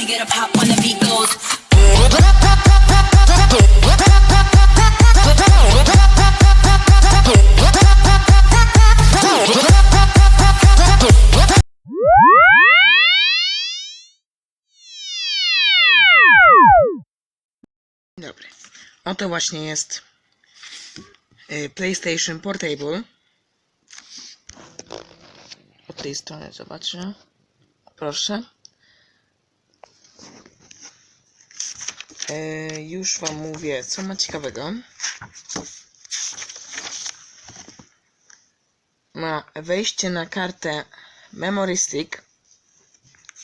me get. Oto właśnie jest y, PlayStation Portable. Od tej strony zobaczę. Proszę. Y, już wam mówię, co ma ciekawego. Ma wejście na kartę Memory Stick,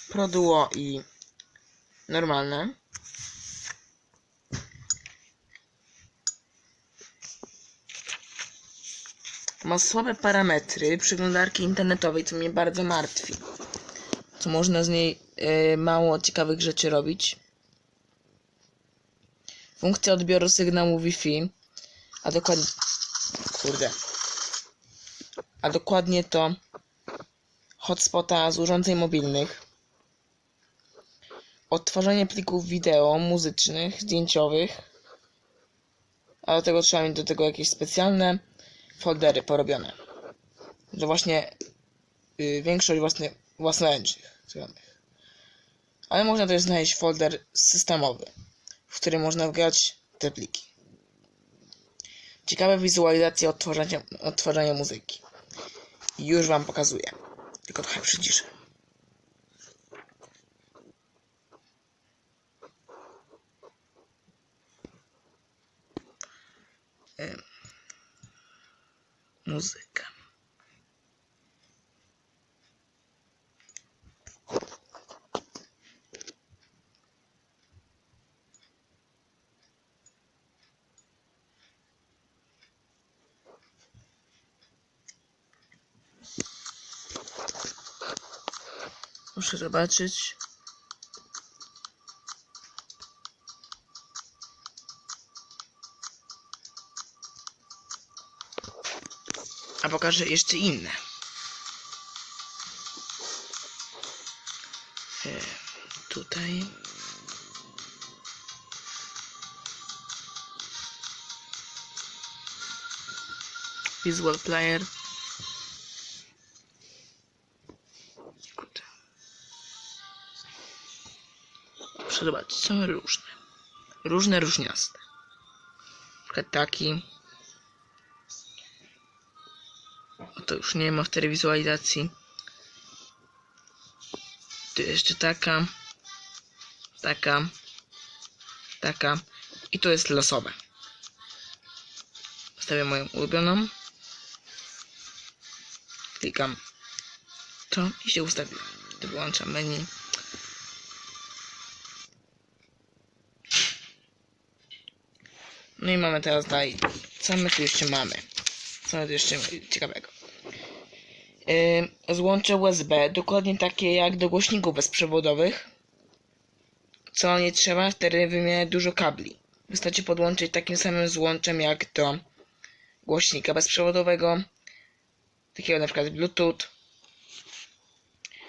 Pro Duo i normalne. Ma słabe parametry przeglądarki internetowej, co mnie bardzo martwi. Co można z niej e, mało ciekawych rzeczy robić. Funkcja odbioru sygnału Wi-Fi, a dokładnie... Kurde. A dokładnie to hotspota z urządzeń mobilnych. Odtwarzanie plików wideo, muzycznych, zdjęciowych. A do tego trzeba mieć do tego jakieś specjalne foldery porobione. To właśnie y, większość własny, własnoręcznych. Ale można też znaleźć folder systemowy, w którym można wgrać te pliki. Ciekawe wizualizacje odtwarzania, odtwarzania muzyki. Już wam pokazuję. Tylko trochę przyciszę. Muzyka. Muszę zobaczyć. A pokażę jeszcze inne. E, tutaj. Visual Player. Zobaczyć, są różne. Różne, różniaste. Na taki. to już nie ma w tej wizualizacji. Tu jeszcze taka, taka, taka i to jest losowe. Wstawię moją ulubioną. Klikam to i się ustawiło. To wyłączam menu. No i mamy teraz dalej. Co my tu jeszcze mamy? Co my tu jeszcze ciekawego? Yy, złącze USB, dokładnie takie jak do głośników bezprzewodowych. Co nie trzeba, wtedy wymieniać dużo kabli. Wystarczy podłączyć takim samym złączem jak do głośnika bezprzewodowego, takiego na przykład Bluetooth.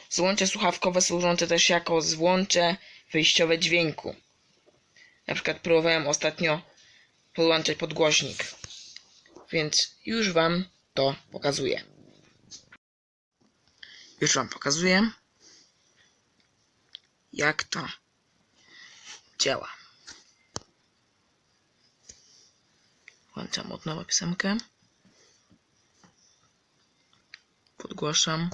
Złącze słuchawkowe służące też jako złącze wyjściowe dźwięku. Na przykład próbowałem ostatnio podłączać podgłośnik, więc już Wam to pokazuję. Już Wam pokazuję, jak to działa. Włączam od nowa piosenkę. Podgłaszam.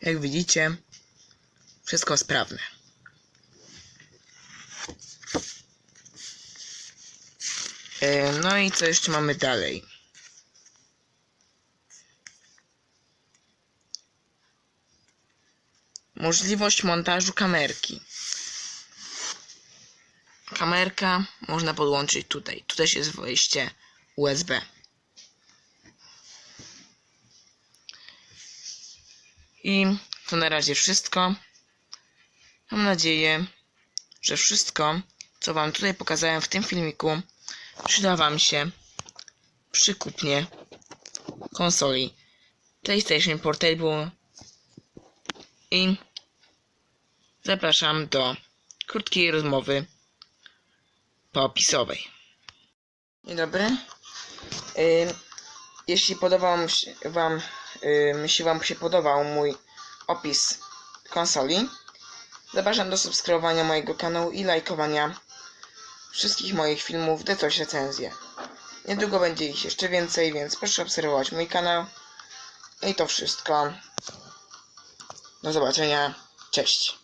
Jak widzicie, wszystko sprawne. E, No i co jeszcze mamy dalej? Możliwość montażu kamerki. kamerka można podłączyć tutaj. Tu też jest wejście USB. I to na razie wszystko. Mam nadzieję, że wszystko, co Wam tutaj pokazałem w tym filmiku, przyda Wam się przy kupnie konsoli PlayStation Portable i zapraszam do krótkiej rozmowy poopisowej. Dzień dobry. Ym, jeśli podobał Wam, jeśli Wam się podobał mój opis konsoli, zapraszam do subskrybowania mojego kanału i lajkowania wszystkich moich filmów, gdy coś recenzję. Niedługo będzie ich jeszcze więcej, więc proszę obserwować mój kanał. I to wszystko. Do zobaczenia. Cześć.